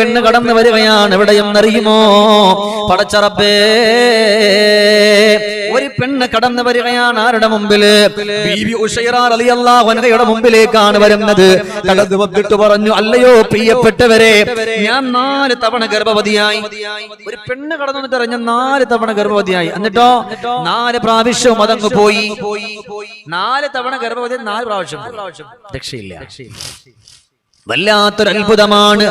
പെണ്ണ് കടന്നു വരികയാണ്. എവിടെയെന്നറിയുമോ പടച്ചറപ്പേ. ഒരു പെണ്ണ് കടന്നു വരികയാണ് ആരുടെ മുമ്പിൽ? ബീവി മുമ്പിലേക്കാണ് വരുന്നത്. കടന്നു പറഞ്ഞു അല്ലയോ പ്രിയപ്പെട്ടവരെ ഞാൻ നാല് തവണ ഗർഭവതിയായി. ഒരു പെണ്ണ് കടന്നു വന്നിട്ട് ഞാൻ നാല് തവണ ഗർഭവതിയായി. എന്നിട്ടോ നാല് പ്രാവശ്യവും അതങ്ങ് പോയി. നാല് തവണ ഗർഭവതി നാല് പ്രാവശ്യം രക്ഷയില്ല. വല്ലാത്തൊരു അത്ഭുതമാണ്.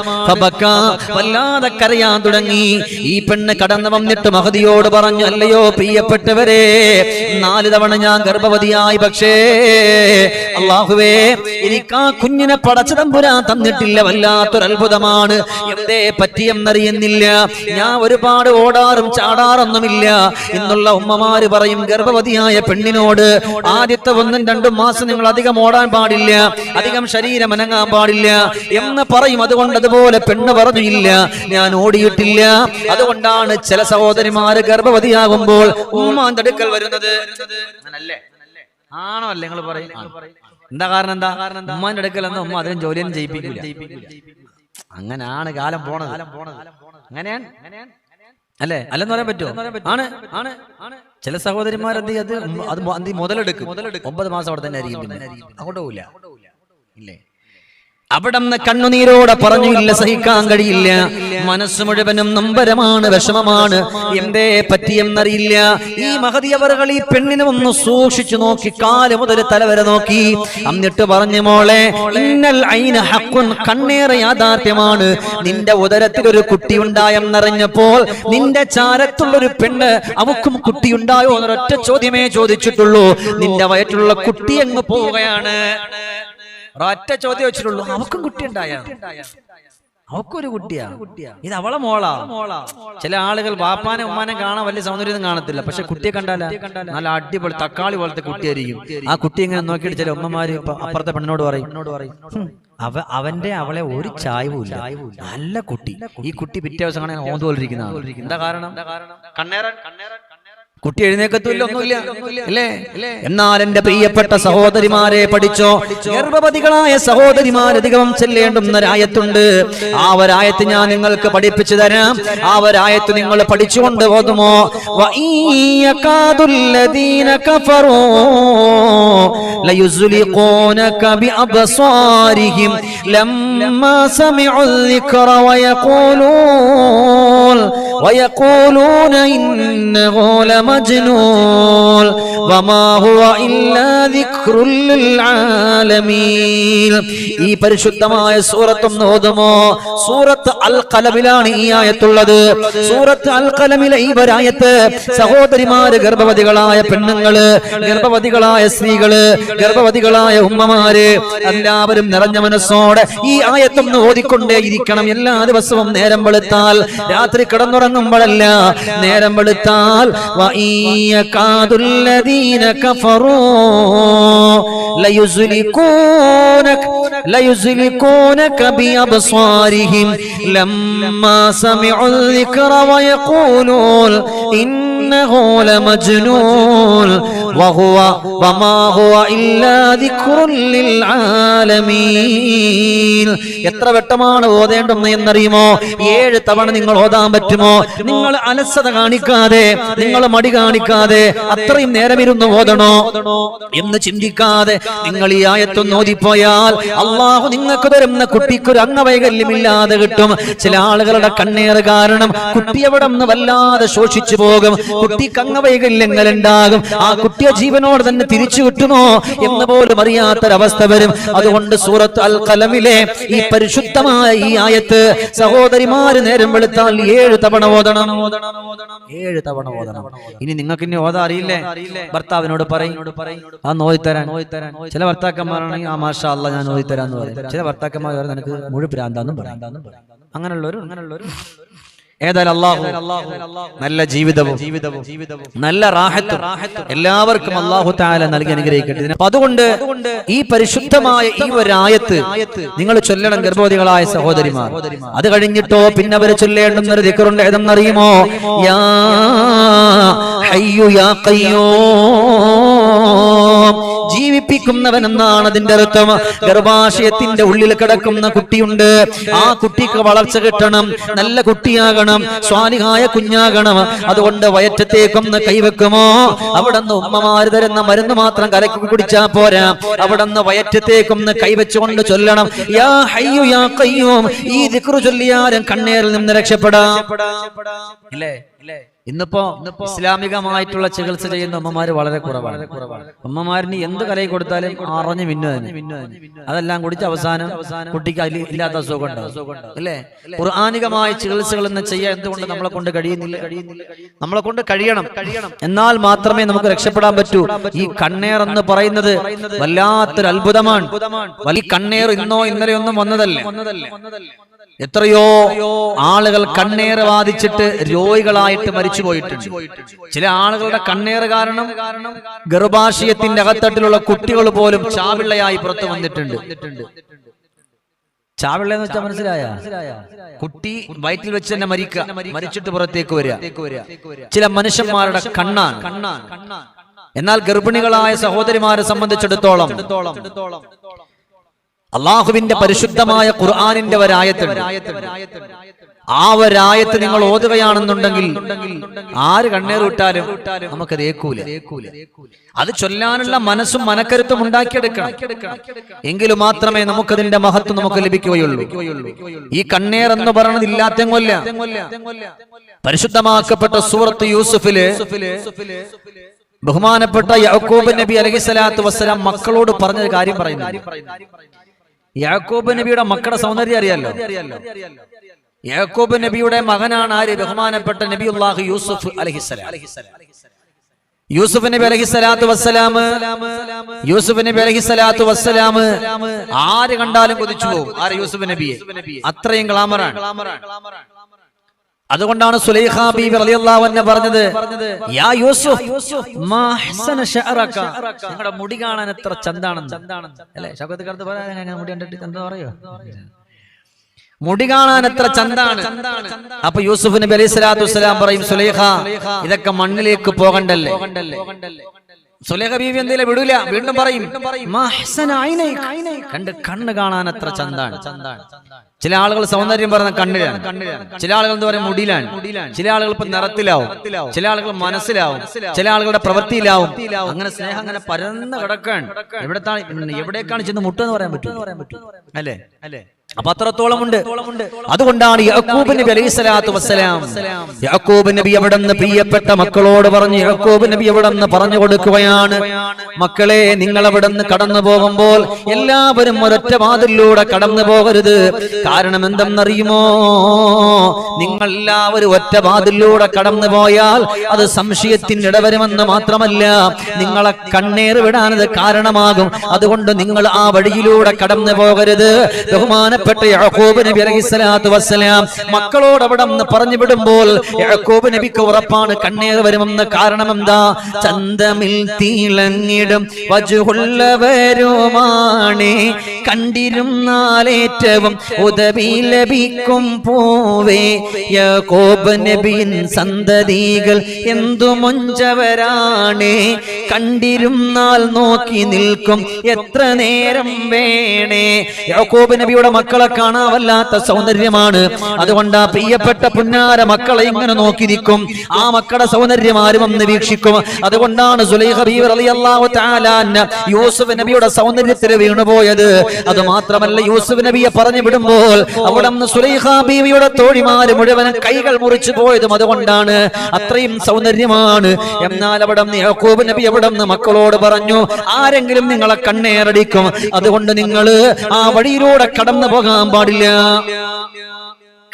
വല്ലാതെ കരയാൻ തുടങ്ങി. ഈ പെണ്ണ് കടന്നു വന്നിട്ട് മഹതിയോട് പറഞ്ഞു അല്ലയോ പ്രിയപ്പെട്ടവരെ നാല് തവണ ഞാൻ ഗർഭവതിയായി പക്ഷേ അള്ളാഹുവേ എനിക്ക് ആ കുഞ്ഞിനെ പടച്ചതമ്പുരാൻ തന്നിട്ടില്ല. വല്ലാത്തൊരു അത്ഭുതമാണ്. എന്തേ പറ്റിയെന്നറിയുന്നില്ല ഞാൻ ഒരുപാട് ഓടാറും ചാടാറൊന്നുമില്ല. എന്നുള്ള ഉമ്മമാര് പറയും ഗർഭവതിയായ പെണ്ണിനോട് ആദ്യത്തെ ഒന്നും രണ്ടും മാസം നിങ്ങൾ അധികം ഓടാൻ പാടില്ല. അധികം ശരീരം അനങ്ങാൻ പാടില്ല. എന്ന് പറയും. അതുകൊണ്ട് അതുപോലെ പെണ്ണ് പറഞ്ഞു ഇല്ല ഞാൻ ഓടിയിട്ടില്ല. അതുകൊണ്ടാണ് ചില സഹോദരിമാര് ഗർഭവതിയാകുമ്പോൾ ഉമ്മാന്റെ അടുക്കൽ വരുന്നത്. ആണോ അല്ലേ നിങ്ങൾ പറയും? എന്താ കാരണം എന്താ? ഉമ്മാന്റെ അടുക്കൽ എന്നാ ഉമ്മ അതിനും ജോലിയൊന്നും ചെയ്യിപ്പിക്കില്ല അങ്ങനാണ് കാലം പോണത്. അങ്ങനെയാണ് അല്ലേ? അല്ലെന്ന് പറയാൻ പറ്റുമോ ആണ്. ആണ് ആണ് ചില സഹോദരിമാർ എന്ത് അത് അത് മുതലെടുക്കും മുതലെടുക്കും. ഒമ്പത് മാസം അവിടെ തന്നെ ആയിരിക്കും. അങ്ങോട്ട് പോവില്ല. ഇല്ലേ? അവിടന്ന് കണ്ണുനീരോടെ പറഞ്ഞു ഇല്ല സഹിക്കാൻ കഴിയില്ല. മനസ്സ് മുഴുവനും നമ്പരമാണ് വിഷമമാണ്. എന്തേ പറ്റിയെന്നറിയില്ല. ഈ മഹതിയവറുകൾ ഈ പെണ്ണിനെ ഒന്ന് സൂക്ഷിച്ചു നോക്കി കാൽ മുതൽ തലവരെ നോക്കി. എന്നിട്ട് പറഞ്ഞു മോളെ ഇന്നൽ ഐന ഹക്കുൻ കണ്ണേറെ യാഥാർത്ഥ്യമാണ്. നിന്റെ ഉദരത്തിൽ ഒരു കുട്ടി ഉണ്ടായെന്നറിഞ്ഞപ്പോൾ നിന്റെ ചാരത്തുള്ളൊരു പെണ്ണ് അവക്കും കുട്ടി ഉണ്ടായോ എന്നൊരൊറ്റ ചോദ്യമേ ചോദിച്ചിട്ടുള്ളൂ. നിന്റെ വയറ്റിലുള്ള കുട്ടി അങ്ങ് പോവുകയാണ്? ഒരൊറ്റ ചോദ്യം വെച്ചിട്ടുള്ളൂ. അവക്കും കുട്ടി ഉണ്ടായ? അവക്കൊരു കുട്ടിയാ? ഇത് അവളെ മോളാ? ചില ആളുകൾ ബാപ്പാനെ ഉമ്മാനെ കാണാൻ വലിയ സൗന്ദര്യം കാണത്തില്ല. പക്ഷെ കുട്ടിയെ കണ്ടാല? നല്ല അടിപൊളി തക്കാളി പോലത്തെ കുട്ടിയായിരിക്കും. ആ കുട്ടി ഇങ്ങനെ നോക്കിയിട്ട് ചില ഉമ്മമാര് അപ്പുറത്തെ പെണ്ണിനോട് പറയും അവ അവന്റെ അവളെ ഒരു ചായവുമില്ല നല്ല കുട്ടി. ഈ കുട്ടി പിറ്റേ ദിവസം കാണാൻ ഓന്തോലിരിക്കുന്ന എന്താ കാരണം? കണ്ണേറൻ കണ്ണേറൻ. കുട്ടി എഴുന്നേക്കത്തില്ല ഒന്നുമില്ല അല്ലേ എന്നാൽ എന്റെ പ്രിയപ്പെട്ട സഹോദരിമാരെ പഠിച്ചോ ഗർഭവതികളായ സഹോദരിമാരധികം ചെല്ലേണ്ടുന്ന രായത്തുണ്ട് ആ ഒരായത്ത് ഞാൻ നിങ്ങൾക്ക് പഠിപ്പിച്ചു തരാം ആ ഒരായത്ത് നിങ്ങൾ പഠിച്ചുകൊണ്ട് പോതുമോ ليزلقونك بأبصارهم لما سمعوا الذكر ويقولون ويقولون إنه لمجنون وما هو إلا ذكر للعالمين ഈ പരിശുദ്ധമായ സൂറത്തും ഓതുമോ സൂറത്ത് അൽ കലമിലാണ് ഈ ആയത്തുള്ളത് സൂറത്ത് അൽ കലമിലെ ഈ ഒരായത്ത് സഹോദരിമാര് ഗർഭവതികളായ പെണ്ണുങ്ങള് ഗർഭവതികളായ സ്ത്രീകള് ഗർഭവതികളായ ഉമ്മമാര് എല്ലാവരും നിറഞ്ഞ മനസ്സോടെ ഈ ആയത്തൊന്ന് ഓതിക്കൊണ്ടേ ഇരിക്കണം എല്ലാ ദിവസവും നേരം വെളുത്താൽ രാത്രി കിടന്നുറങ്ങുമ്പോഴല്ല നേരം വെളുത്താൽ വഈയകാദുല്ലദീന കഫറൂ ലയുസ്ലികൂനക ലയുസ്ലികൂനക ബിഅബ്സാരിഹിം ലമ്മാ സമിഉൽ ദിക്റ لمجنون وهو وما ഹുവ ഇല്ലാ ദിക്റുൻ ലിൽആലമീൻ എത്ര വെട്ടമാണ് ഓതേണ്ടെന്ന് എന്നറിയുമോ? ഏഴ് തവണ നിങ്ങൾ ഓതാൻ പറ്റുമോ? നിങ്ങൾ അലസത കാണിക്കാതെ നിങ്ങൾ മടി കാണിക്കാതെ അത്രയും നേരം ഇരുന്ന് ഓതണോ? എന്ന് ചിന്തിക്കാതെ നിങ്ങൾ ഈ ആയത്തൊന്ന് ഓതിപ്പോയാൽ അള്ളാഹു നിങ്ങൾക്ക് തരുന്ന കുട്ടിക്കൊരു അംഗവൈകല്യമില്ലാതെ കിട്ടും. ചില ആളുകളുടെ കണ്ണേറ് കാരണം കുട്ടി നിന്ന് വല്ലാതെ ശോഷിച്ചു പോകും. കുട്ടിക്ക് കങ്ങ വൈകല്യങ്ങളുണ്ടാകും ആ കുട്ടിയെ ജീവനോട് തന്നെ തിരിച്ചു കിട്ടുമോ എന്ന് പോലും അറിയാത്തൊരവസ്ഥ വരും. അതുകൊണ്ട് സൂറത്ത് അൽ കലമിലെ ഈ പരിശുദ്ധമായ ഈ ആയത്ത് സഹോദരിമാര് നേരം വെളുത്താൽ ഏഴ് തവണ ഓതണം. ഏഴ് തവണ ഓതണം. ഇനി നിങ്ങൾക്ക് ഇനി ഓതാ അറിയില്ലേ? ഭർത്താവിനോട് പറയും. ആ നോയിത്തരാൻ. ചില ഭർത്താക്കന്മാരാണെങ്കിൽ ആ മാഷ അല്ല ഞാൻ നോയിത്തരാന്ന് പറയും. ചില ഭർത്താക്കന്മാർ നിനക്ക് മുഴു ഭ്രാന്താന്നും പറയാം. അങ്ങനെയുള്ളവരും അങ്ങനെയുള്ളവരും ഏതായാലും അള്ളാഹു നല്ല ജീവിതവും ജീവിതവും നല്ല റാഹത്തും എല്ലാവർക്കും അള്ളാഹു താല നൽകി അനുഗ്രഹിക്കട്ടെ. അപ്പൊ അതുകൊണ്ട് ഈ പരിശുദ്ധമായ ഈ ഒരു ആയത്ത് നിങ്ങൾ ചൊല്ലണം ഗർഭവതികളായ സഹോദരിമാർ. അത് കഴിഞ്ഞിട്ടോ പിന്നെ അവരെ ചൊല്ലേണ്ടുന്ന ഒരു ദിക്കറുണ്ട് ഏതെന്നറിയുമോ യാ ഹയ്യു യാ ജീവി ജീവിപ്പിക്കുന്നവൻ എന്നാണ് അതിന്റെ അർത്ഥം. ഗർഭാശയത്തിന്റെ ഉള്ളിൽ കിടക്കുന്ന കുട്ടിയുണ്ട്. ആ കുട്ടിക്ക് വളർച്ച കിട്ടണം. നല്ല കുട്ടിയാകണം. സ്വാലിഹായ കുഞ്ഞാകണം. അതുകൊണ്ട് വയറ്റത്തേക്കൊന്ന് കൈവെക്കുമോ? അവിടെ നിന്ന് ഉമ്മമാര് തരുന്ന മരുന്ന് മാത്രം കലക്കി കുടിച്ചാ പോരാ. അവിടെ നിന്ന് വയറ്റത്തേക്കൊന്ന് കൈവച്ചുകൊണ്ട് ചൊല്ലണം. യാ ഹയ്യു യാ ഖയ്യൂം. ഈ ദിക്റ് ചൊല്ലിയാലും കണ്ണേറിൽ നിന്ന് രക്ഷപ്പെടാം. ഇല്ലേ? ഇന്നിപ്പോ ഇസ്ലാമികമായിട്ടുള്ള ചികിത്സ ചെയ്യുന്ന അമ്മമാര് വളരെ കുറവാണ്. അമ്മമാരിന് എന്ത് കലയിൽ കൊടുത്താലും അറിഞ്ഞു മിന്നു തന്നെ അതെല്ലാം കുടിച്ച് അവസാനം കുട്ടിക്ക് അതിൽ ഇല്ലാത്ത അസുഖം ഉണ്ടാവും. അല്ലേ? ഖുർആാനികമായ ചികിത്സകൾ എന്ന് ചെയ്യാൻ എന്തുകൊണ്ട് നമ്മളെ കൊണ്ട് കഴിയുന്നില്ല? നമ്മളെ കൊണ്ട് കഴിയണം. കഴിയണം. എന്നാൽ മാത്രമേ നമുക്ക് രക്ഷപ്പെടാൻ പറ്റൂ. ഈ കണ്ണേർ എന്ന് പറയുന്നത് വല്ലാത്തൊരു അത്ഭുതമാണ് വലിയ കണ്ണേർ ഇന്നോ ഇന്നലെയൊന്നും വന്നതല്ലേ. എത്രയോ ആളുകൾ കണ്ണേറ് ബാധിച്ചിട്ട് രോഗികളായിട്ട് മരിച്ചു പോയിട്ടുണ്ട് ചില ആളുകളുടെ കണ്ണേറ് കാരണം ഗർഭാശയത്തിന്റെ അകത്തട്ടിലുള്ള കുട്ടികൾ പോലും ചാവിള്ളയായി പുറത്തു വന്നിട്ടുണ്ട്. ചാവിള്ള എന്ന് വെച്ചാൽ മനസ്സിലായ? കുട്ടി വയറ്റിൽ വെച്ച് തന്നെ മരിക്കുക. മരിച്ചിട്ട് പുറത്തേക്ക് വരിക. ചില മനുഷ്യന്മാരുടെ കണ്ണാണ്. എന്നാൽ ഗർഭിണികളായ സഹോദരിമാരെ സംബന്ധിച്ചിടത്തോളം അള്ളാഹുവിന്റെ പരിശുദ്ധമായ ഖുർആാനിന്റെ ഒരായത്തുണ്ട് ആ ഒരായത്ത് നിങ്ങൾ ഓതുകയാണെന്നുണ്ടെങ്കിൽ ആര് കണ്ണേറിട്ടാലും നമുക്കത് ഏക്കൂല. അത് ചൊല്ലാനുള്ള മനസ്സും മനക്കരുത്തും ഉണ്ടാക്കിയെടുക്കണം. എങ്കിലും മാത്രമേ നമുക്കതിന്റെ മഹത്വം നമുക്ക് ലഭിക്കുകയുള്ളൂ. ഈ കണ്ണേർ എന്ന് പറയുന്നത് ഇല്ലാത്തെങ്ങൊല്ല പരിശുദ്ധമാക്കപ്പെട്ട സൂറത്ത് യൂസുഫിൽ ബഹുമാനപ്പെട്ട യഹക്കൂബ് നബി അലഹി സ്വലാത്തു വസ്സലാം മക്കളോട് പറഞ്ഞൊരു കാര്യം പറയുന്നു. യാക്കൂബ് നബിയുടെ മക്കളുടെ സൗന്ദര്യം അറിയാലോ? യാക്കോബ് നബിയുടെ മകനാണ് ആര്? ബഹുമാനപ്പെട്ട നബി ഉള്ളാഹു യൂസുഫ് അലഹിസ്സലാം യൂസുഫ് നബി അലഹി സ്വലാത്തു വസ്സലാം. യൂസുഫ് നബി അലഹി സ്വലാത്തു വസ്സലാം. ആര് കണ്ടാലും കൊതിച്ചു പോകും. ആര്? യൂസുഫ് നബിയെ. അത്രയും ഗ്ലാമറാണ്. അതുകൊണ്ടാണ് സുലൈഖ ബീബി റളിയല്ലാഹു അൻഹ പറഞ്ഞത് യാ യൂസുഫ് മാ ഹസന ശഅറക. നിങ്ങളുടെ മുടി കാണാൻ എത്ര ചന്താണെന്ന്. അല്ലേ? ശബ്ദത്തിൽ പറയാൻ അങ്ങനെ മുടി കണ്ടിട്ട് ചന്ത പറയോ മുടി കാണാൻ എത്ര ചന്താണ്. അപ്പൊ യൂസുഫ് നബി അലൈഹി സ്വലാത്തു വസ്സലാം പറയും സുലൈഖ ഇതൊക്കെ മണ്ണിലേക്ക് പോകണ്ടല്ലേ? സുലേഖ ബീവി എന്തെങ്കിലും വിടൂല വീണ്ടും പറയും. കണ്ട് കണ്ണ് കാണാൻ അത്ര ചന്താണ്. ചില ആളുകൾ സൗന്ദര്യം പറയുന്ന കണ്ണിലാണ്. ചില ആളുകൾ എന്താ പറയുക മുടിയിലാണ്. ചില ആളുകൾ ഇപ്പൊ നിറത്തിലാവും. ചില ആളുകൾ മനസ്സിലാവും. ചില ആളുകളുടെ പ്രവൃത്തിയിലാവും. അങ്ങനെ സ്നേഹം അങ്ങനെ പരന്ന് കിടക്കാൻ എവിടെ എവിടേക്കാണ് ചെന്ന് മുട്ടെന്ന് പറയാൻ പറ്റും. അല്ലേ അല്ലേ? അപ്പൊ അത്രത്തോളം ഉണ്ട്. അതുകൊണ്ടാണ് യാക്കൂബ് നബി അലൈഹി സ്വലാത്തു വസ്സലാം. യാക്കൂബ് നബി അവിടെ നിന്ന് പ്രിയപ്പെട്ട മക്കളോട് പറഞ്ഞു യാക്കൂബ് നബി അവിടെ നിന്ന് പറഞ്ഞു കൊടുക്കുകയാണ്. മക്കളെ നിങ്ങൾ അവിടെ നിന്ന് കടന്നു പോകുമ്പോൾ എല്ലാവരും ഒരൊറ്റ വാതിലൂടെ കടന്നു പോകരുത്. കാരണം എന്തെന്നറിയുമോ? നിങ്ങൾ എല്ലാവരും ഒറ്റ വാതിലൂടെ കടന്നു പോയാൽ അത് സംശയത്തിന് ഇടവരുമെന്ന് മാത്രമല്ല നിങ്ങളെ കണ്ണേറ് വിടാനത് കാരണമാകും. അതുകൊണ്ട് നിങ്ങൾ ആ വഴിയിലൂടെ കടന്നു പോകരുത്. ബഹുമാനപ്പെട്ട യാക്കോബ് നബി അലൈഹി സ്വലാത്തു വസ്സലാം മക്കളോട് അവിടെ നിന്ന് പറഞ്ഞു വിടുമ്പോൾ യാക്കോബ് നബിക്ക് ഉറപ്പാണ് കണ്ണീർ വരുമെന്ന് കാരണം എന്താ? ചന്തമിൽ തീളങ്ങിടും വജുള്ളവരുമാണ് കണ്ടിരുന്നാലേറ്റവും ഉദവി ലഭിക്കും പോവേ. യാക്കോബ് നബിൻ സന്തതികൾ എന്തു മൊഞ്ചവരാണ് കണ്ടിരുന്നാൽ നോക്കി നിൽക്കും എത്ര നേരം വേണേ. യാക്കോബ് നബിയുടെ മക്കളെ കാണാവല്ലാത്ത സൗന്ദര്യമാണ്. അതുകൊണ്ട് ആ പ്രിയപ്പെട്ട പുന്നാര മക്കളെ ഇങ്ങനെ നോക്കിയിരിക്കും. ആ മക്കളുടെ സൗന്ദര്യം ആരും ഒന്ന് വീക്ഷിക്കും. അതുകൊണ്ടാണ് യൂസുഫ് നബിയുടെ സൗന്ദര്യത്തിൽ വീണുപോയത്. അത് മാത്രമല്ല യൂസുഫ് നബിയെ പറഞ്ഞു വിടുമ്പോൾ അവിടെ നിന്ന് ബീവിയുടെ തോഴിമാര് മുഴുവൻ കൈകൾ മുറിച്ചു പോയതും അതുകൊണ്ടാണ്. അത്രയും സൗന്ദര്യമാണ്. എന്നാൽ അവിടെ യാക്കൂബ് നബി അവിടെ മക്കളോട് പറഞ്ഞു ആരെങ്കിലും നിങ്ങളെ കണ്ണേറടിക്കും. അതുകൊണ്ട് നിങ്ങൾ ആ വഴിയിലൂടെ കടന്നു പോകാൻ പാടില്ല.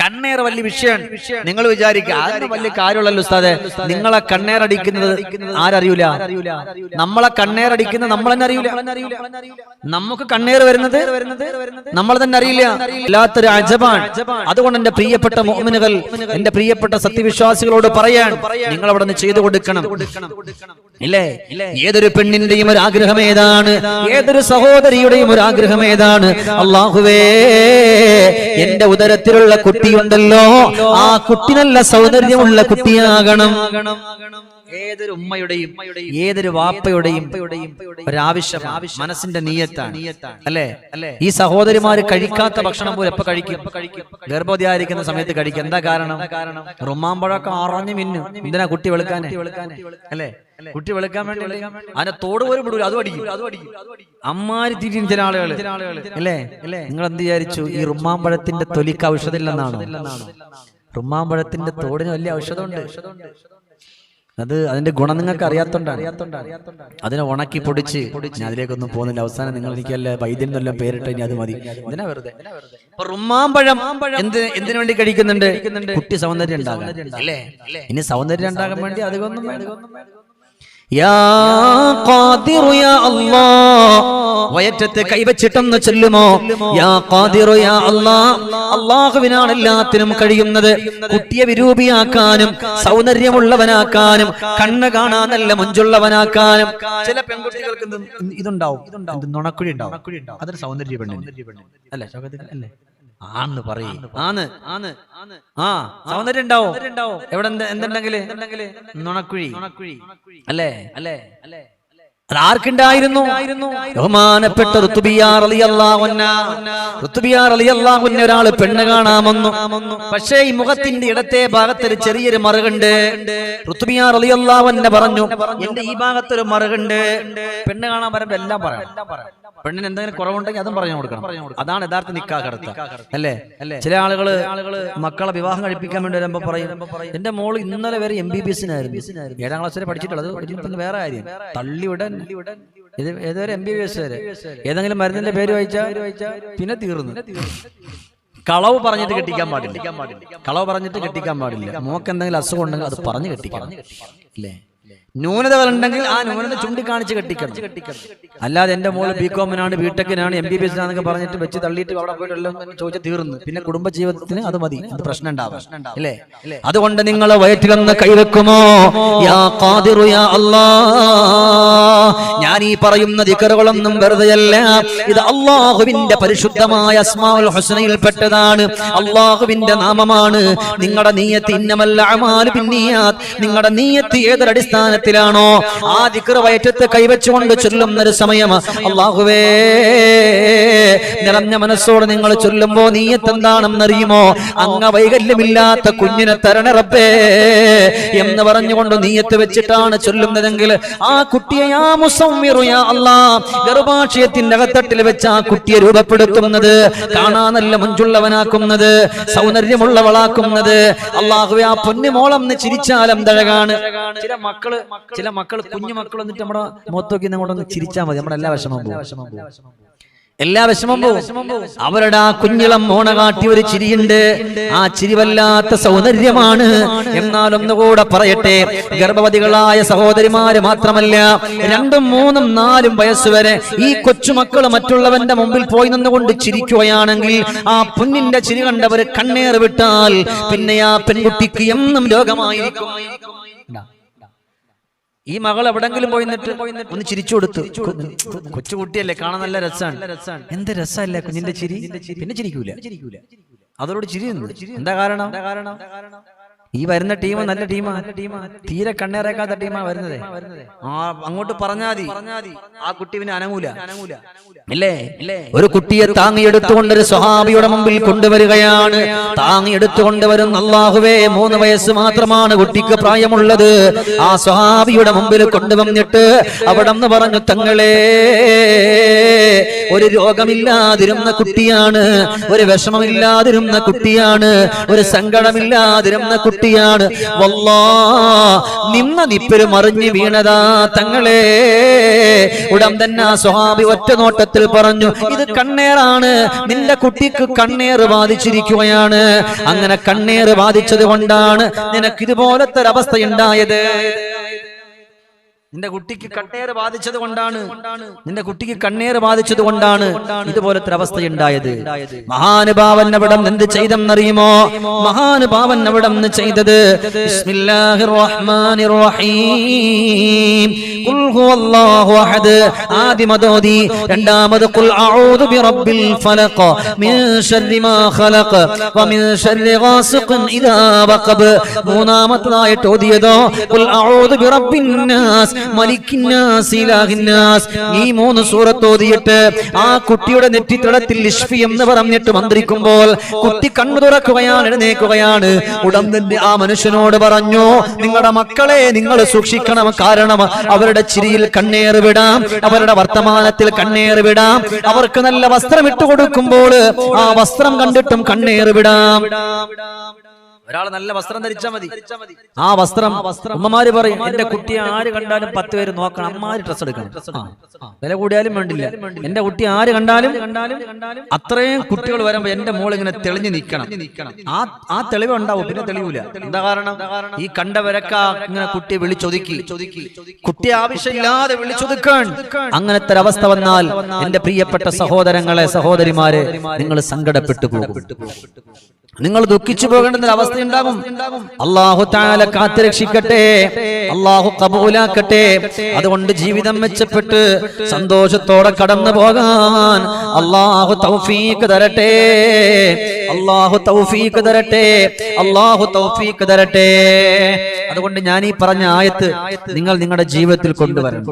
കണ്ണേറ് വലിയ വിഷയമാണ് നിങ്ങൾ വിചാരിക്കുക അതിന് വലിയ കാര്യമുള്ളല്ലോ ഉസ്താദെ. നിങ്ങളെ കണ്ണേറടിക്കുന്നത് ആരറിയൂല? നമ്മളെ കണ്ണേറടിക്കുന്നത് നമ്മൾ തന്നെ അറിയൂല. നമുക്ക് കണ്ണേറ് വരുന്നത് നമ്മൾ തന്നെ അറിയില്ല. വല്ലാത്തൊരു അജബാൻ അതുകൊണ്ട് എന്റെ പ്രിയപ്പെട്ട മോമിനുകൾ എന്റെ പ്രിയപ്പെട്ട സത്യവിശ്വാസികളോട് പറയാൻ നിങ്ങൾ അവിടെ നിന്ന് ചെയ്തു കൊടുക്കണം. ഇല്ലേ? ഏതൊരു പെണ്ണിന്റെയും ഒരു ആഗ്രഹം ഏതാണ്? ഏതൊരു സഹോദരിയുടെയും ഒരു ആഗ്രഹം ഏതാണ്? അള്ളാഹുവേ എന്റെ ഉദരത്തിലുള്ള കുട്ടിയുണ്ടല്ലോ ആ കുട്ടി നല്ല സൗന്ദര്യമുള്ള കുട്ടിയാകണം. ഏതൊരു ഉമ്മയുടെയും ഏതൊരു വാപ്പയുടെയും ഒരാവശ്യം മനസ്സിന്റെ നീയത്താണ്. അല്ലെ? അല്ലെ ഈ സഹോദരിമാര് കഴിക്കാത്ത ഭക്ഷണം പോലും കഴിക്കും? ഗർഭവതിയായിരിക്കുന്ന സമയത്ത് കഴിക്കും. എന്താ കാരണം? റുമാമ്പഴൊക്കെ അറിഞ്ഞു മിന്നു. എന്തിനാ കുട്ടി വെളുക്കാൻ അല്ലെ? കുട്ടി വെളുക്കാൻ വേണ്ടി അതിനെ തോട് പോലും വിടൂല. അത് അടിക്കും അമ്മാരി തിരിയും ചില ആളുകൾ അല്ലേ? നിങ്ങൾ എന്ത് വിചാരിച്ചു? ഈ റുമ്മാമ്പഴത്തിന്റെ തൊലിക്ക് ഔഷധമില്ലെന്നാണ് റുമ്മാമ്പഴത്തിന്റെ തോടിന് വലിയ ഔഷധമുണ്ട്. അത് അതിന്റെ ഗുണം നിങ്ങൾക്ക് അറിയാത്തോണ്ടാണ് അതിനെ ഉണക്കി പൊടിച്ച് ഞാൻ അതിലേക്കൊന്നും പോകുന്നില്ല. അവസാനം നിങ്ങൾ എനിക്കല്ല വൈദ്യൻ എന്നെല്ലാം പേരിട്ട് ഇനി അത് മതി. എന്തിനാ വെറുതെ? എന്ത് എന്തിനു വേണ്ടി കഴിക്കുന്നുണ്ട്? കുട്ടി സൗന്ദര്യം ഉണ്ടാകാൻ. അല്ലേ? ഇനി സൗന്ദര്യം ഉണ്ടാകാൻ വേണ്ടി അധികമൊന്നും യാ അല്ലാഹ്. വയറ്റത്തെ കൈവച്ചിട്ടെന്ന് ചൊല്ലുമോ? യാ ഖാദിറു യാ അല്ലാഹുവിനാണ് എല്ലാത്തിനും കഴിയുന്നത് കുട്ടിയെ വിരൂപിയാക്കാനും സൗന്ദര്യമുള്ളവനാക്കാനും കണ്ണ് കാണാൻ നല്ല മുഞ്ചുള്ളവനാക്കാനും. ചില പെൺകുട്ടികൾക്ക് ഇത് ഇതുണ്ടാവും. ഇത് നുണക്കുഴി ഉണ്ടാവും. അതൊരു സൗന്ദര്യ പെണ്ണിന്. അല്ലേ? അല്ലേ? ആന്ന് പറയും. ആന്ന്. ആന്ന് ആ സൗന്ദര്യം ഉണ്ടാവും. എവിടെ? എന്തുണ്ടെങ്കിൽ നുണക്കുഴി. അല്ലേ അല്ലേ? അല്ലേ? അത് ആർക്കുണ്ടായിരുന്നു? ബഹുമാനപ്പെട്ട ഋത്തുബിയാർ ഋത്തുബിയാർ അലിയല്ലാഹുന്ന ഒരാൾ പെണ്ണ് കാണാമെന്നു. പക്ഷേ ഈ മുഖത്തിന്റെ ഇടത്തെ ഭാഗത്തൊരു ചെറിയൊരു മറുകുണ്ട്. ഋത്തുബിയാർ അലിയല്ലാവന്നെ പറഞ്ഞു എന്റെ ഈ ഭാഗത്തൊരു മറുകുണ്ട്. പെണ്ണ് കാണാൻ പറയുമ്പോ എല്ലാം പറയാം. പെണ്ണിന് എന്തെങ്കിലും കുറവുണ്ടെങ്കിൽ അതും പറഞ്ഞു കൊടുക്കണം. അതാണ് യഥാർത്ഥ നിക്കാ കടത്ത അല്ലേ? അല്ലേ? ചില ആളുകൾ മക്കളെ വിവാഹം കഴിപ്പിക്കാൻ വേണ്ടി വരുമ്പോ പറയും എന്റെ മോൾ ഇന്നലെ വരെ എം ബി ബി എസിനായിരുന്നു ഏഴാം ക്ലാസ് വരെ പഠിച്ചിട്ടുള്ളത് പഠിച്ചിട്ട് വേറെ കാര്യം തള്ളിവിടാൻ ഏതുവരെ എം ബി ബി എസ് വരെ? ഏതെങ്കിലും മരുന്നിന്റെ പേര് വായിച്ചാൽ പിന്നെ തീർന്നു. കളവ് പറഞ്ഞിട്ട് കെട്ടിക്കാൻ പാടില്ല. കളവ് പറഞ്ഞിട്ട് കെട്ടിക്കാൻ പാടില്ല. മോക്ക് എന്തെങ്കിലും അസുഖം ഉണ്ടെങ്കിൽ അത് പറഞ്ഞു കെട്ടിക്കണം. അല്ലേ? ന്യൂനതകൾ ഉണ്ടെങ്കിൽ ആ ന്യൂനത ചൂണ്ടിക്കാണിച്ച് കെട്ടിക്കണം. അല്ലാതെ എന്റെ മോൾ ബി കോമിനാണ് ബിടെക്കിനാണ് എം ബി ബി എസിനാന്നൊക്കെ പറഞ്ഞിട്ട് വെച്ച് തള്ളിയിട്ട് അവിടെ പോയിട്ടല്ലോ ചോദിച്ചാൽ തീർന്നു. പിന്നെ കുടുംബ ജീവിതത്തിന് അത് മതി. അത് പ്രശ്നം ഉണ്ടാവും. അല്ലേ അതുകൊണ്ട് നിങ്ങൾ വയറ്റിലൊന്ന് കൈവെക്കുമോ യാ ഖാദിറു യാ അല്ലാ. ഞാൻ ഈ പറയുന്ന ദിക്കറുകളൊന്നും വെറുതെയല്ല. ഇത് അള്ളാഹുവിന്റെ പരിശുദ്ധമായ അസ്മാഉൽ ഹുസ്നയിൽ പെട്ടതാണ് അള്ളാഹുവിന്റെ നാമമാണ്. നിങ്ങളുടെ നീയത്ത് ഇന്നമല്ല അമാലു പിന്നിയാത് നിങ്ങളുടെ നീയത്ത് ഏതൊരടിസ്ഥാനത്തിലാണോ ആ ദിക്ർ വയറ്റത്ത് കൈവച്ചുകൊണ്ട് ചൊല്ലുന്ന ഒരു സമയം. അള്ളാഹുവേ. നിറഞ്ഞ മനസ്സോട് നിങ്ങൾ ചൊല്ലുമ്പോ എന്താണെന്നറിയുമോ അങ്ങ വൈകല്യമില്ലാത്ത കുഞ്ഞിനെ തരണ റബ്ബേ. എന്ന് പറഞ്ഞുകൊണ്ട് നീയത്ത് വെച്ചിട്ടാണ് ചൊല്ലുന്നതെങ്കിൽ ആ കുട്ടിയെ മുസമ്മിറു യാ അല്ലാ ഗർഭാശയത്തിന്റെ അകത്തട്ടിൽ വെച്ച് ആ കുട്ടിയെ രൂപപ്പെടുത്തുന്നത് കാണാൻ നല്ല മുഞ്ചുള്ളവനാക്കുന്നത് സൗന്ദര്യമുള്ളവളാക്കുന്നത്. അള്ളാഹുവെ ആ പൊന്നുമോളം എന്ന് ചിരിച്ചാലും തഴകാണ് ചില മക്കൾ ചില മക്കൾ കുഞ്ഞു മക്കൾ എന്നിട്ട് നമ്മുടെ മുഖത്തോക്കി അങ്ങോട്ടൊന്ന് ചിരിച്ചാൽ മതി. നമ്മുടെ എല്ലാ വിഷമം പോകും. എല്ലാ വിഷമം പോവും അവരുടെ ആ കുഞ്ഞിളം മോണ കാട്ടി ഒരു ചിരിയുണ്ട്. ആ ചിരി വല്ലാത്ത സൗന്ദര്യമാണ് എന്നാലൊന്നുകൂടെ പറയട്ടെ. ഗർഭവതികളായ സഹോദരിമാര് മാത്രമല്ല രണ്ടും മൂന്നും നാലും വയസ്സ് വരെ ഈ കൊച്ചുമക്കൾ മറ്റുള്ളവന്റെ മുമ്പിൽ പോയി നിന്നുകൊണ്ട് ചിരിക്കുകയാണെങ്കിൽ ആ പൊന്നിന്റെ ചിരി കണ്ടവര് കണ്ണേറ് വിട്ടാൽ പിന്നെ ആ പെൺകുട്ടിക്ക് എന്നും രോഗമായിരിക്കും. ഈ മകൾ എവിടെങ്കിലും പോയി നിന്നിട്ട് ഒന്ന് ചിരിച്ചു കൊടുത്തു. കൊച്ചുകുട്ടിയല്ലേ? കാണാൻ നല്ല രസാണ്. എന്ത് രസമല്ലേ? കുഞ്ഞിന്റെ ചിരി. പിന്നെ ചിരിക്കൂല. അതോട് ചിരി. എന്താ കാരണം? ഈ വരുന്ന ടീം നല്ല ടീമാ. തീരെ കണ്ണേറേക്കാത്ത ടീമാ വരുന്നത്. ആ അങ്ങോട്ട് പറഞ്ഞാതി ആ കുട്ടി പിന്നെ ഇല്ലേ? ഒരു കുട്ടിയെ താങ്ങിയെടുത്തുകൊണ്ട് ഒരു സ്വഹാബിയുടെ മുമ്പിൽ കൊണ്ടുവരികയാണ്. താങ്ങിയെടുത്തുകൊണ്ട് വരുന്ന അള്ളാഹുവേ മൂന്ന് വയസ്സ് മാത്രമാണ് കുട്ടിക്ക് പ്രായമുള്ളത്. ആ സ്വഹാബിയുടെ മുമ്പിൽ കൊണ്ടുവന്നിട്ട് അവിടെ നിന്ന് പറഞ്ഞു തങ്ങളെ ഒരു രോഗമില്ലാതിരുന്ന കുട്ടിയാണ് ഒരു വിഷമമില്ലാതിരുന്ന കുട്ടിയാണ് ഒരു സങ്കടമില്ലാതിരുന്ന കുട്ടിയാണ്. വല്ലാ നിന്ന നിപ്പര് മറിഞ്ഞു വീണതാ തങ്ങളെ. ഉടം തന്നെ ആ സ്വഹാബി ഒറ്റ നോട്ടത്തിൽ പറഞ്ഞു ഇത് കണ്ണേറാണ്. നിന്റെ കുട്ടിക്ക് കണ്ണേർ ബാധിച്ചിരിക്കുകയാണ്. അങ്ങനെ കണ്ണേർ ബാധിച്ചത് കൊണ്ടാണ് നിനക്ക് ഇതുപോലത്തെ ഒരു അവസ്ഥ ഉണ്ടായത് നിന്റെ കുട്ടിക്ക് കണ്ണേറ് ബാധിച്ചത് കൊണ്ടാണ്. നിന്റെ കുട്ടിക്ക് കണ്ണേറ് ബാധിച്ചത് കൊണ്ടാണ് ഇതുപോലത്തെ അവസ്ഥ ഉണ്ടായത് മഹാനുഭാവൻ അവിടെ എന്ത് ചെയ്തെന്നറിയുമോ? മഹാനുഭാവൻ അവിടെ നിന്ന് ചെയ്തത്? രണ്ടാമത് ഖുൽ അഊദു ബിറബ്ബിൽ ഫലഖ്. മിൻ ശർരി മാ ഖലഖ് വമിൻ ശർരി ഗാസിഖിൻ ഇദാ വഖബ്. മൂന്നാമത്തേതായിട്ട് ഓതിയതോ അഊദു ബിറബ്ബിൻ നാസ്. മലിക്കിൻ നാസ് ഈ മൂന്ന് സൂറത്ത് ഓതിയിട്ട് ആ കുട്ടിയുടെ നെറ്റിത്തടത്തിൽ ഇഷ്ഫി എന്ന് പറഞ്ഞിട്ട് മന്ത്രിക്കുമ്പോൾ കുട്ടി കണ്ണു തുറക്കുകയാണ് എഴുന്നേക്കുകയാണ് ഉടൻ തന്നെ ആ മനുഷ്യനോട് പറഞ്ഞു നിങ്ങളുടെ മക്കളെ നിങ്ങൾ സൂക്ഷിക്കണം. കാരണം അവരുടെ ചിരിയിൽ കണ്ണേറ് വിടാം അവരുടെ വർത്തമാനത്തിൽ കണ്ണേറ് വിടാം. അവർക്ക് നല്ല വസ്ത്രം ഇട്ട് കൊടുക്കുമ്പോൾ ആ വസ്ത്രം കണ്ടിട്ടും കണ്ണേറ് വിടാം. ഒരാൾ നല്ല വസ്ത്രം ധരിച്ചാൽ മതി. ആ വസ്ത്രം അമ്മമാര് പറയും എന്റെ കുട്ടിയെ ആര് കണ്ടാലും പത്ത് പേര് നോക്കണം അമ്മമാര് ഡ്രസ് എടുക്കണം. വില കൂടിയാലും വേണ്ടില്ല. എന്റെ കുട്ടി ആര് കണ്ടാലും അത്രയും കുട്ടികൾ വരുമ്പോ എന്റെ മോൾ ഇങ്ങനെ തെളിഞ്ഞു നിൽക്കണം ആ ആ തെളിവ് ഉണ്ടാവും പിന്നെ തെളിവില്ല എന്താ കാരണം? ഈ കണ്ടവരക്ക ഇങ്ങനെ കുട്ടിയെ വിളിച്ചൊതുക്കി. കുട്ടി ആവശ്യമില്ലാതെ വിളിച്ചൊതുക്കാൻ. അങ്ങനത്തെ ഒരു അവസ്ഥ വന്നാൽ എന്റെ പ്രിയപ്പെട്ട സഹോദരങ്ങളെ സഹോദരിമാരെ നിങ്ങൾ സങ്കടപ്പെട്ടു പോകും നിങ്ങൾ ദുഃഖിച്ചു പോകേണ്ട അവസ്ഥ ഉണ്ടാകും അള്ളാഹു താല കാത്തുരക്ഷിക്കട്ടെ. അള്ളാഹു കബൂലാക്കട്ടെ. അതുകൊണ്ട് ജീവിതം മെച്ചപ്പെട്ട് സന്തോഷത്തോടെ കടന്നു പോകാൻ അള്ളാഹു തൗഫീക്ക് തരട്ടെ. അള്ളാഹു തൗഫീക്ക് തരട്ടെ. അള്ളാഹു തൗഫീക്ക് തരട്ടെ. അതുകൊണ്ട് ഞാൻ ഈ പറഞ്ഞ ആയത്ത് നിങ്ങൾ നിങ്ങളുടെ ജീവിതത്തിൽ കൊണ്ടുവരണം.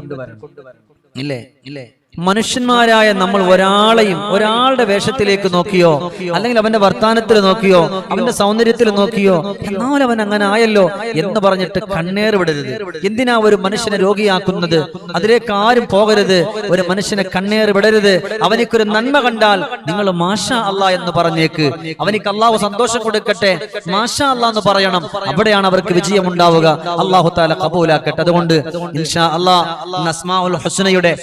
ഇല്ലേ? ഇല്ലേ? മനുഷ്യന്മാരായ നമ്മൾ ഒരാളെയും ഒരാളുടെ വേഷത്തിലേക്ക് നോക്കിയോ? അല്ലെങ്കിൽ അവന്റെ വർത്താനത്തിൽ നോക്കിയോ? അവന്റെ സൗന്ദര്യത്തിൽ നോക്കിയോ? എന്നാൽ അവൻ അങ്ങനെ ആയല്ലോ എന്ന് പറഞ്ഞിട്ട് കണ്ണേർ വിടരുത്. എന്തിനാ ഒരു മനുഷ്യനെ രോഗിയാക്കുന്നത്? അതിലേക്ക് ആരും പോകരുത്. ഒരു മനുഷ്യനെ കണ്ണേർ വിടരുത്. അവനിക്കൊരു നന്മ കണ്ടാൽ നിങ്ങൾ മാഷ അല്ല എന്ന് പറഞ്ഞേക്ക്. അവനിക്ക് അള്ളാഹു സന്തോഷം കൊടുക്കട്ടെ. മാഷ അല്ല എന്ന് പറയണം. അവിടെയാണ് അവർക്ക് വിജയം ഉണ്ടാവുക അള്ളാഹു താല കബൂലാക്കട്ടെ. അതുകൊണ്ട് ഇൻഷാ അള്ളാഹ് ഹുസ്നയുടെ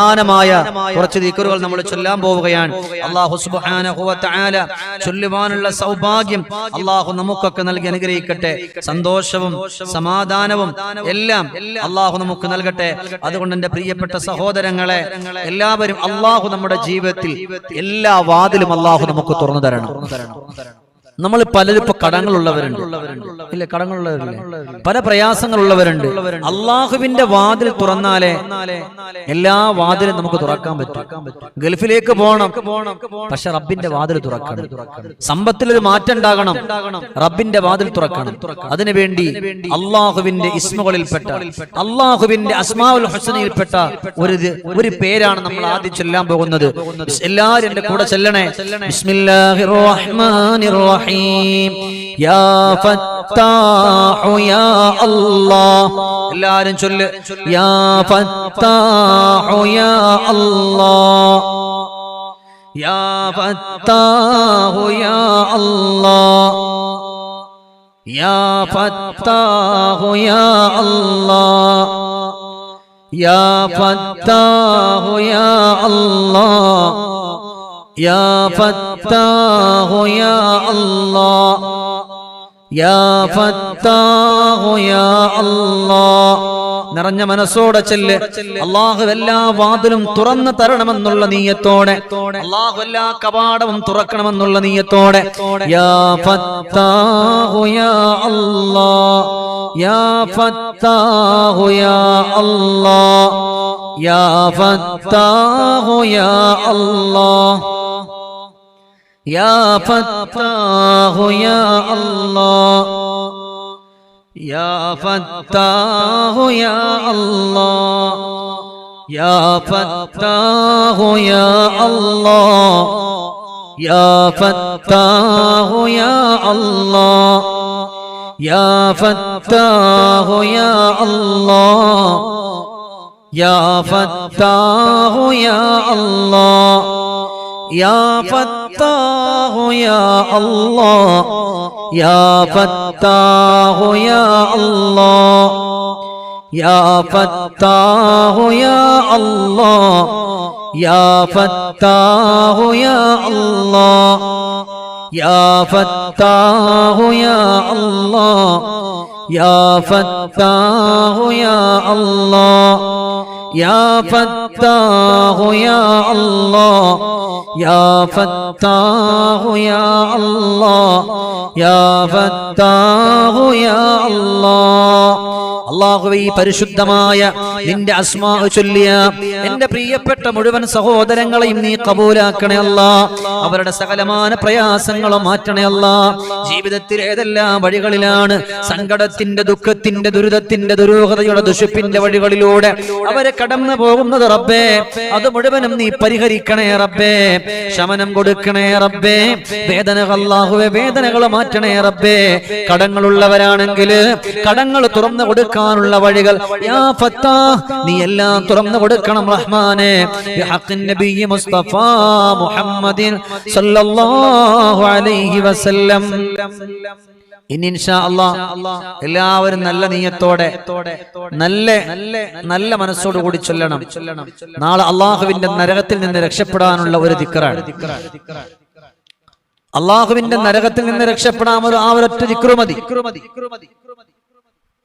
മർമ്മപ്രധാനമായ കുറച്ച് ദിക്കറുകൾ നമ്മൾ ചൊല്ലാൻ പോവുകയാണ്. അള്ളാഹു സുബ്ഹാനഹു വ ചൊല്ലുവാനുള്ള സൗഭാഗ്യം അള്ളാഹു നമുക്കൊക്കെ നൽകി അനുഗ്രഹിക്കട്ടെ. സന്തോഷവും സമാധാനവും എല്ലാം അള്ളാഹു നമുക്ക് നൽകട്ടെ. അതുകൊണ്ട് എന്റെ പ്രിയപ്പെട്ട സഹോദരങ്ങളെ എല്ലാവരും അള്ളാഹു നമ്മുടെ ജീവിതത്തിൽ എല്ലാ വാതിലും അള്ളാഹു നമുക്ക് തുറന്നു തരണം. നമ്മൾ പലരും ഇപ്പൊ കടങ്ങളുള്ളവരുണ്ട്. ഇല്ല കടങ്ങളുള്ളവരില്ലേ. പല പ്രയാസങ്ങളുള്ളവരുണ്ട്. അള്ളാഹുവിന്റെ വാതിൽ തുറന്നാലേ എല്ലാ വാതിലും നമുക്ക് തുറക്കാൻ പറ്റും. ഗൾഫിലേക്ക് പോകണം പക്ഷെ റബ്ബിന്റെ വാതിൽ തുറക്കണം. സമ്പത്തിൽ ഒരു മാറ്റം ഉണ്ടാകണം റബ്ബിന്റെ വാതിൽ തുറക്കണം. അതിനുവേണ്ടി അള്ളാഹുവിന്റെ ഇസ്മുകളിൽപ്പെട്ട അള്ളാഹുവിന്റെ അസ്മാവുൽ ഹസനയിൽപ്പെട്ട ഒരു ഒരു പേരാണ് നമ്മൾ ആദ്യം ചെല്ലാൻ പോകുന്നത്. എല്ലാവരും എന്റെ കൂടെ ചെല്ലണേ. ബിസ്മില്ലാഹിർ റഹ്മാനിർ റഹീം. യാ ഫത്താഹു യാ അല്ലാഹ് എല്ലാവരും ചൊല്ല്. യാ ഫത്താഹു യാ അല്ലാഹ് യാ ഫത്താഹു യാ അല്ലാഹ് യാ ഫത്താഹു യാ അല്ലാഹ് യാ ഫത്താഹു യാ അല്ലാഹ് യാ فتاه يا الله. يا فتاه يا الله. നിറഞ്ഞ മനസ്സോടെ ചെല്ല്. അള്ളാഹു എല്ലാ വാതിലും തുറന്നു തരണമെന്നുള്ള നീയത്തോടെ. അള്ളാഹു എല്ലാ കവാടവും തുറക്കണമെന്നുള്ള നീയത്തോടെ. യാ യാ യാ യാ يا فتاه يا الله. يا فتاه يا الله. يا فتاه يا الله. يا فتاه يا الله. يا فتاه يا الله. يا فتاه يا الله. يا فتاه يا الله يا فتاه يا الله يا فتاه يا الله يا فتاه يا الله يا فتاه يا الله يا فتاه يا الله. يا فتاه يا الله يا فتاه يا الله يا فتاه يا الله. അള്ളാഹുവെ ഈ പരിശുദ്ധമായ നിന്റെ അസ്മാ ചൊല്ലിയ എന്റെ പ്രിയപ്പെട്ട മുഴുവൻ സഹോദരങ്ങളെയും നീ കബൂലാക്കണേ അല്ല. അവരുടെ സകലമാന പ്രയാസങ്ങളും മാറ്റണേ അല്ല. ജീവിതത്തിൽ ഏതെല്ലാം വഴികളിലാണ് സങ്കടത്തിന്റെ ദുഃഖത്തിന്റെ ദുരിതത്തിന്റെ ദുരൂഹതയുടെ ദുഷിപ്പിന്റെ വഴികളിലൂടെ അവരെ കടന്നു പോകുന്നത് റബ്ബേ. അത് മുഴുവനും നീ പരിഹരിക്കണേ റബ്ബേ. ശമനം കൊടുക്കണേ റബ്ബേ. വേദനകൾ അള്ളാഹുവെ വേദനകൾ മാറ്റണേ റബ്ബേ. കടങ്ങളുള്ളവരാണെങ്കിൽ കടങ്ങൾ തുറന്നു കൊടുക്കാനുള്ള വഴികൾ. യാ നീ എല്ലാം തുറന്നു കൊടുക്കണം റഹ്മാനെ. നബി മുഹമ്മദിൻ സല്ലല്ലാഹു അലൈഹി വസല്ലം. അള്ളാ എല്ലാവരും നല്ല നീയത്തോടെ നല്ല നല്ല മനസ്സോട് കൂടി ചൊല്ലണം. നാളെ അള്ളാഹുവിന്റെ നരകത്തിൽ നിന്ന് രക്ഷപ്പെടാനുള്ള ഒരു ദിക്കറാണ്. അള്ളാഹുവിന്റെ നരകത്തിൽ നിന്ന് രക്ഷപ്പെടാൻ ഒരു ആ ഒരൊറ്റ ദിക്രുമതി മതി.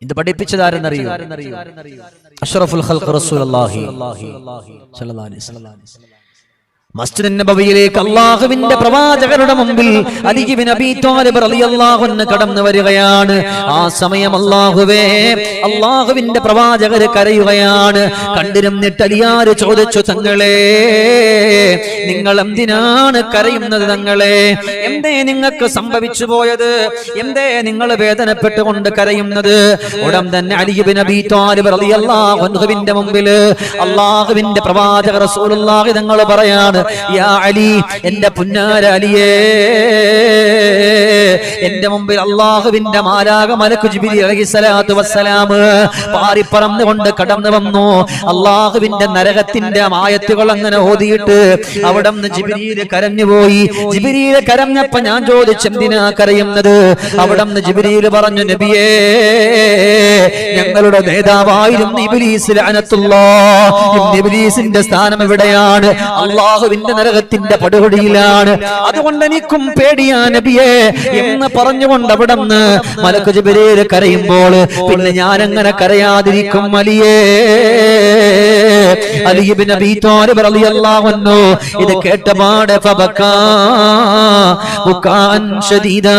ഇത് പഠിപ്പിച്ചതാരെന്നറിയോ? അഷ്റഫുൽ ഖൽഖ് റസൂലുള്ളാഹി സ്വല്ലല്ലാഹി അലൈഹി വസല്ലം. മസ്ജിദ് നബവിയിലേക്ക് അള്ളാഹുവിന്റെ പ്രവാചകരുടെ മുമ്പിൽ അലിബിൻ അബി താലിബ് റളിയല്ലാഹു അൻഹു കടന്നു വരികയാണ്. ആ സമയം അള്ളാഹുവേ അള്ളാഹുവിന്റെ പ്രവാചകര് കരയുകയാണ്. കണ്ടിരുന്നിട്ട് അലിയാര് ചോദിച്ചു തങ്ങളെ നിങ്ങൾ എന്തിനാണ് കരയുന്നത് തങ്ങളെ? എന്തേ നിങ്ങൾക്ക് സംഭവിച്ചു പോയത്? എന്തേ നിങ്ങൾ വേദനപ്പെട്ടുകൊണ്ട് കരയുന്നത്? ഉടൻ തന്നെ അലിബിൻ അബി താലിബ് റളിയല്ലാഹു അൻഹുവിന്റെ മുമ്പിൽ അള്ളാഹുവിന്റെ പ്രവാചകർ റസൂലുള്ളാഹി തങ്ങൾ പറയാണ് യാ അലി എന്റെ പുന്നാര അലിയേ എന്റെ മുമ്പിൽ അള്ളാഹുവിന്റെ മാലാക മലക്കു ജിബിലി അലഹിസലാത്തു വസ്സലാം പാറിപ്പറന്നുകൊണ്ട് കടന്നു വന്നു. അള്ളാഹുവിന്റെ നരകത്തിന്റെ ആയത്തുകൾ അങ്ങനെ ഓതിയിട്ട് അവിടെ നിന്ന് ജിബിരിയിൽ കരഞ്ഞുപോയി. ജിബിരിയിൽ കരഞ്ഞപ്പോ ഞാൻ ചോദിച്ചു എന്തിനാ കരയുന്നത്? അവിടെ നിന്ന് ജിബിരിയിൽ പറഞ്ഞു നബിയേ ഞങ്ങളുടെ നേതാവായിരുന്നു ഇബിലീസ് ഇന്ന് ഇബ്ലീസിന്റെ സ്ഥാനം എവിടെയാണ് അള്ളാഹുവിന്റെ നരകത്തിന്റെ പടുകൊടിയിലാണ് അതുകൊണ്ട് എനിക്കും പേടിയാ നബിയെ എന്ന് പറഞ്ഞുകൊണ്ട് അവിടെ നിന്ന് മലക്ക് ജിബിരേൽ കരയുമ്പോൾ പിന്നെ ഞാൻ അങ്ങനെ കരയാതിരിക്കും അലിയേ. റളിയല്ലാഹു അൻഹു ഇത് കേട്ടപാടെ ഫബക്കാ ബുക്കാൻ ഷദീദാ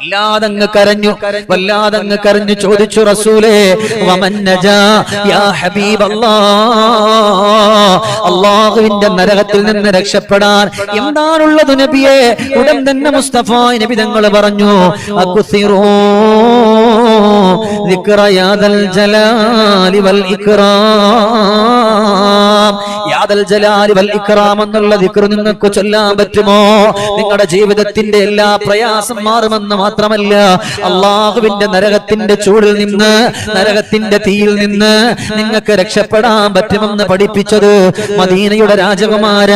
വല്ലാതങ്ങ് കരഞ്ഞു വല്ലാതങ്ങ് കരഞ്ഞു ചോദിച്ചു റസൂലേ വമൻ നജാ യാ ഹബീബല്ലാ അള്ളാഹുവിന്റെ നരകത്തിൽ നിന്ന് രക്ഷപ്പെടാൻ എന്താണുള്ളത് നബിയെ ഉടൻ തന്നെ മുസ്തഫ നബി തങ്ങൾ പറഞ്ഞു അക്കുസിറൂ ذكر يا ذا الجلال والإكرام എന്നുള്ള ദിക്ർ നിങ്ങൾക്ക് ചൊല്ലാൻ പറ്റുമോ? നിങ്ങളുടെ ജീവിതത്തിന്റെ എല്ലാ പ്രയാസം മാറുമെന്ന് മാത്രമല്ല അള്ളാഹുവിന്റെ നരകത്തിന്റെ ചൂടിൽ നിന്ന് നരകത്തിന്റെ തീയിൽ നിന്ന് നിങ്ങൾക്ക് രക്ഷപ്പെടാൻ പറ്റുമെന്ന് പഠിപ്പിച്ചത് മദീനയുടെ രാജകുമാര.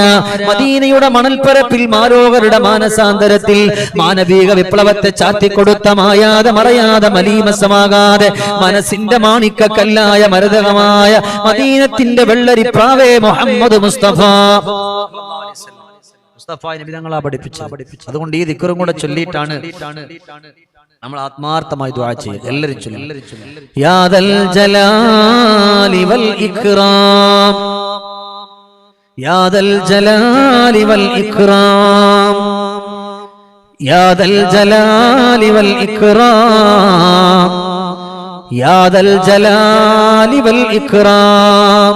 മദീനയുടെ മണൽപ്പരപ്പിൽ മാരോകരുടെ മാനസാന്തരത്തിൽ മാനവിക വിപ്ലവത്തെ ചാത്തിക്കൊടുത്ത മായാതെ മറയാതെ മലീമസമാകാതെ മനസ്സിന്റെ മാണിക്കക്കല്ലായ മരതകമായ മദീനത്തിന്റെ വെള്ളരിപ്രാവേ മുഹമ്മദ് മുസ്തഫ. മുസ്തഫ നബി തങ്ങളാ പഠിപ്പിച്ചു അതുകൊണ്ട് ഈ ദിക്കറും കൂടെ ചൊല്ലിയിട്ടാണ് നമ്മൾ ആത്മാർത്ഥമായി ദുആ ചെയ്യുക എല്ലാവരും ചൊല്ലും യാദൽ ജലാലി വൽ ഇക്റാം യാദൽ ജലാലി വൽ ഇക്റാം യാദൽ ജലാലി വൽ ഇക്റാം യാദൽ ജലാലി വൽ ഇക്റാം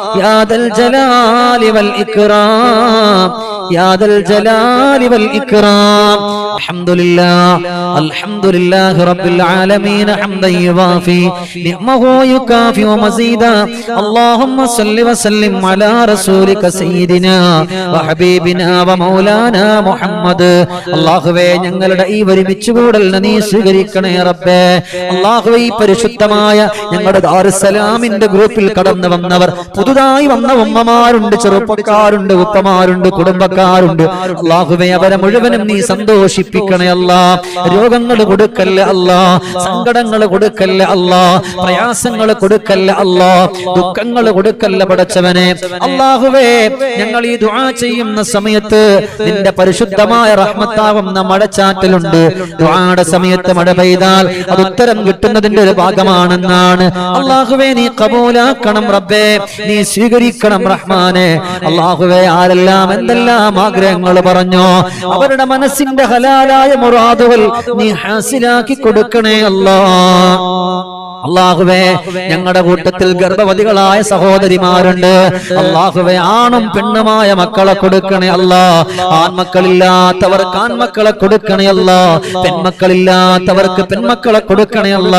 يا ذا الجلال والإكرام الحمد لله الحمد لله رب العالمين حمدا يوافي نعمه يكافئ مزيدا اللهم صل وسلم على رسولك سيدنا وحبيبنا ومولانا മുഹമ്മദ് അള്ളാഹുവേ ഞങ്ങളുടെ ഈ ഒരുമിച്ച് കൂടലിനെ നീ സ്വീകരിക്കണേ റബ്ബേ അള്ളാഹുവേ ഈ പരിശുദ്ധമായ ഞങ്ങളുടെ ദാറുസലാമിന്റെ ഗ്രൂപ്പിൽ കടന്നു വന്നവർ പുതുതായി വന്ന ഉമ്മമാരുണ്ട് ചെറുപ്പക്കാരുണ്ട് ഉപ്പമാരുണ്ട് കുടുംബക്കാരുണ്ട്. അള്ളാഹുവേ അവരെ മുഴുവനും നീ സന്തോഷിപ്പിക്കണേ അല്ല. രോഗങ്ങൾ കൊടുക്കല്ല അല്ല. സങ്കടങ്ങൾ കൊടുക്കല്ല അല്ല. പ്രയാസങ്ങൾ കൊടുക്കല്ല അല്ല. ദുഃഖങ്ങൾ കൊടുക്കല്ല പടച്ചവനെ. അള്ളാഹുവേ ഞങ്ങൾ ഈ ദുആ ചെയ്യുന്ന സമയത്ത് നിന്റെ പരിശുദ്ധമായ റഹ്മത്താവുന്ന മഴച്ചാറ്റലുണ്ട് ദുആയുടെ സമയത്ത് മഴ പെയ്താൽ അത് ഉത്തരം കിട്ടുന്നതിന്റെ ഒരു ഭാഗമാണെന്നാണ്. അള്ളാഹുവേ നീ കബൂലാക്കണം റബ്ബേ. നീ സ്വീകരിക്കണം റഹ്മാനെ. അള്ളാഹുവെ ആരെല്ലാം എന്തെല്ലാം ആഗ്രഹങ്ങൾ പറഞ്ഞോ അവരുടെ മനസ്സിന്റെ ഹലാലായ മുറാദുകൾ നീ ഹാസിലാക്കി കൊടുക്കണേ അല്ലാ. അള്ളാഹുവേ ഞങ്ങളുടെ കൂട്ടത്തിൽ ഗർഭവതികളായ സഹോദരിമാരുണ്ട്. അള്ളാഹുവേ ആണും പെണ്ണുമായ മക്കളെ കൊടുക്കണേ അല്ല. ആൺമക്കളില്ലാത്തവർക്ക് ആൺമക്കളെ കൊടുക്കണേ അല്ല. പെൺമക്കളില്ലാത്തവർക്ക് പെൺമക്കളെ കൊടുക്കണേ അല്ല.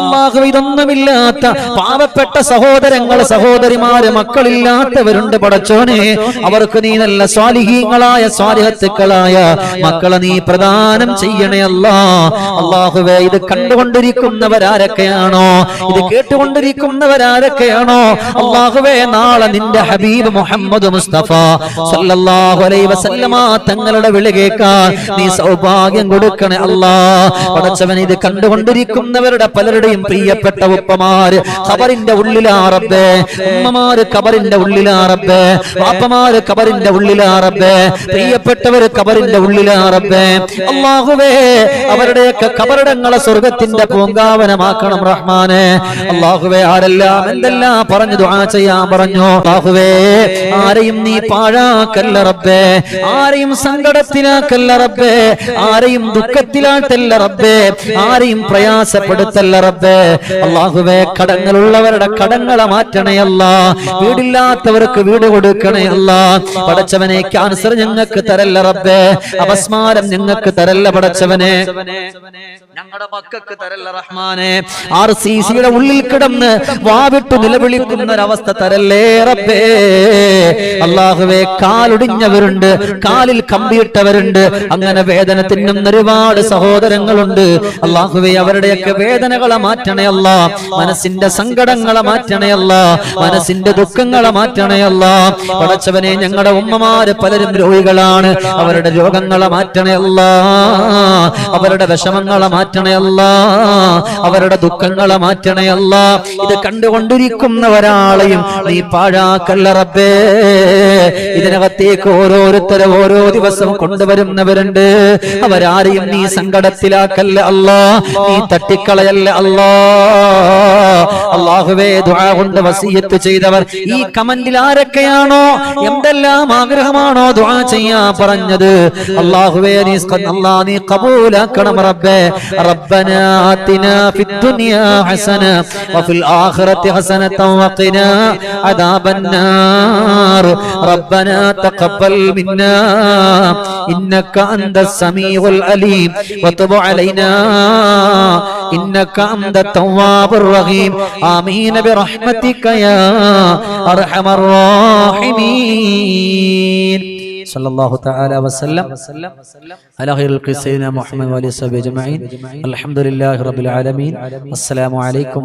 അള്ളാഹു ഇതൊന്നുമില്ലാത്ത പാവപ്പെട്ട സഹോദരങ്ങൾ സഹോദരിമാര് മക്കളില്ലാത്തവരുണ്ട് പടച്ചോനെ. അവർക്ക് നീ നല്ല സ്വാലിഹീങ്ങളായ സ്വാലിഹത്തുക്കളായ മക്കളെ നീ പ്രദാനം ചെയ്യണേ അല്ല. അള്ളാഹുവേ ഇത് കണ്ടുകൊണ്ടിരിക്കുന്നവരാരൊക്കെയാണോ? ഇത് കേട്ടുകൊണ്ടിരിക്കുന്നവരാരൊക്കെയാണോ അള്ളാഹുവേ നാളെ നിന്റെ ഹബീബ് മുഹമ്മദ് മുസ്തഫ സല്ലല്ലാഹു അലൈഹി വസല്ലമ തങ്ങളുടെ വിളി കേൾക്കാൻ നീ സൗഭാഗ്യം കൊടുക്കണേ അല്ലാ. പടച്ചവൻ ഇത് കണ്ടുകൊണ്ടിരിക്കുന്നവരുടെ പലരുടെയും പ്രിയപ്പെട്ട ഉപ്പമാര് ഖബറിന്റെ ഉള്ളിലാറബേ ഉമ്മമാര് ഖബറിന്റെ ഉള്ളിലാറബേ വാപ്പമാര് ഖബറിന്റെ ഉള്ളിലാറബേ പ്രിയപ്പെട്ടവര് ഖബറിന്റെ ഉള്ളിലാറബേ അള്ളാഹുവേ അവരുടെയൊക്കെ ഖബറിടങ്ങളെ സ്വർഗത്തിന്റെ പൂങ്കാവനമാക്കണം റഹ്മാനെ. അള്ളാഹുവേ ആരെല്ലാം എന്തെല്ലാം പറഞ്ഞു ദുആ ചെയ്യാൻ പറഞ്ഞു അള്ളാഹുവേ ആരെയും നീ പാഴാക്കല്ല റബ്ബേ. ആരെയും സങ്കടത്തിലാക്കല്ല റബ്ബേ. ആരെയും ദുഃഖത്തിലാട്ടല്ല റബ്ബേ. ആരെയും പ്രയാസപ്പെടുത്തല്ല റബ്ബേ. അള്ളാഹുവേ കടങ്ങളുള്ളവരുടെ കടങ്ങളെ മാറ്റണേ അല്ല. വീടില്ലാത്തവർക്ക് വീട് കൊടുക്കണേ അല്ല. പടച്ചവനെ ക്യാൻസർ ഞങ്ങൾക്ക് തരല്ല റബ്ബേ. അപസ്മാരം ഞങ്ങൾക്ക് തരല്ല പടച്ചവനെ ഞങ്ങളുടെ മക്കൾക്ക് തരല്ല റഹ്മാനെ. ആർ സിയുടെ ഉള്ളിൽ കിടന്ന് വാവിട്ടു നിലവിളിക്കുന്ന ഒരവസ്ഥ തരല്ലേ റബ്ബേ? കാലൊടിഞ്ഞവരുണ്ട് കാലിൽ കമ്പിയിട്ടവരുണ്ട് അങ്ങനെ വേദന തിന്നുന്ന ഒരുപാട് സഹോദരങ്ങളുണ്ട്. അള്ളാഹുവേ അവരുടെയൊക്കെ വേദനകളെ മാറ്റണയല്ല മനസ്സിന്റെ സങ്കടങ്ങളെ മാറ്റണയല്ല മനസ്സിന്റെ ദുഃഖങ്ങളെ മാറ്റണയല്ല പടച്ചവനെ ഞങ്ങളുടെ ഉമ്മമാര് പലരും രോഗികളാണ് അവരുടെ രോഗങ്ങളെ മാറ്റണയല്ല അവരുടെ വിഷമങ്ങളെ മാറ്റണയല്ല അവരുടെ ദുഃഖങ്ങളെ ഞങ്ങളെ മാറ്റണേ ഇത് കണ്ടുകൊണ്ടിരിക്കുന്ന ഒരാളെയും നീ പാഴാക്കല്ലറപ്പേ ഇതിനകത്തേക്ക് ഓരോരുത്തരെ ഓരോ ദിവസം കൊണ്ടുവരുന്നവരുണ്ട്. അവരാരെയും നീ സങ്കടത്തിലാക്കല്ല അല്ല. നീ തട്ടിക്കളയല്ല അല്ല. അള്ളാഹുവേ കൊണ്ട് വസീയത്ത് ചെയ്തവർ ഈ കമന്റിൽ ആരൊക്കെയാണോ? എന്തെല്ലാം ആഗ്രഹമാണോ ദ്വാ ചെയ്യാ പറഞ്ഞത്? അള്ളാഹുവേ നീ നീ കബൂലാക്കണം റബ്ബേ. റബ്ബനാ ഫിദ്ദുനിയാ حسنة وفي الآخرة حسنة وقنا عذاب النار ربنا تقبل منا إنك أنت السميع العليم وتب علينا إنك أنت التواب الرحيم آمين برحمتك يا أرحم الراحمين صلى الله تعالى وسلم على خير الخلق سيدنا محمد وعلى اله وصحبه اجمعين الحمد لله رب العالمين السلام عليكم